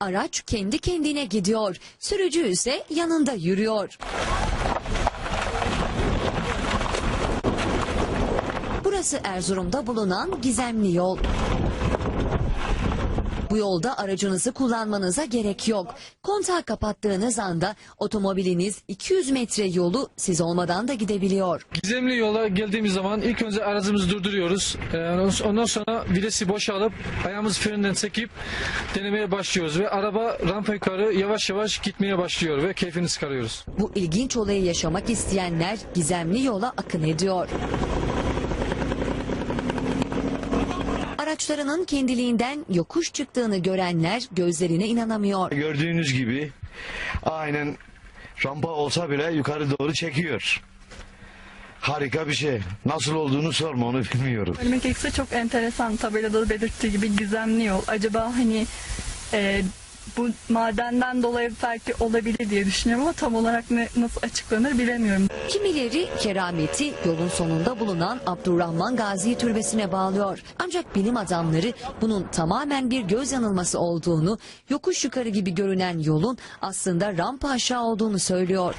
Araç kendi kendine gidiyor. Sürücü ise yanında yürüyor. Burası Erzurum'da bulunan gizemli yol. Bu yolda aracınızı kullanmanıza gerek yok. Kontağı kapattığınız anda otomobiliniz 200 metre yolu siz olmadan da gidebiliyor. Gizemli yola geldiğimiz zaman ilk önce aracımızı durduruyoruz. Ee, Ondan sonra videsi boşalıp ayağımız frenden çekip denemeye başlıyoruz. Ve araba rampa yukarı yavaş yavaş gitmeye başlıyor ve keyfini çıkarıyoruz. Bu ilginç olayı yaşamak isteyenler gizemli yola akın ediyor. Araçlarının kendiliğinden yokuş çıktığını görenler gözlerine inanamıyor. Gördüğünüz gibi aynen rampa olsa bile yukarı doğru çekiyor. Harika bir şey. Nasıl olduğunu sorma onu bilmiyorum. Söylemek gerekirse çok enteresan tabelada da belirttiği gibi gizemli yol. Acaba hani e, bu madenden dolayı belki olabilir diye düşünüyorum ama tam olarak ne, nasıl açıklanır bilemiyorum. Kimileri kerameti yolun sonunda bulunan Abdurrahman Gazi Türbesi'ne bağlıyor. Ancak bilim adamları bunun tamamen bir göz yanılması olduğunu, yokuş yukarı gibi görünen yolun aslında rampa aşağı olduğunu söylüyor.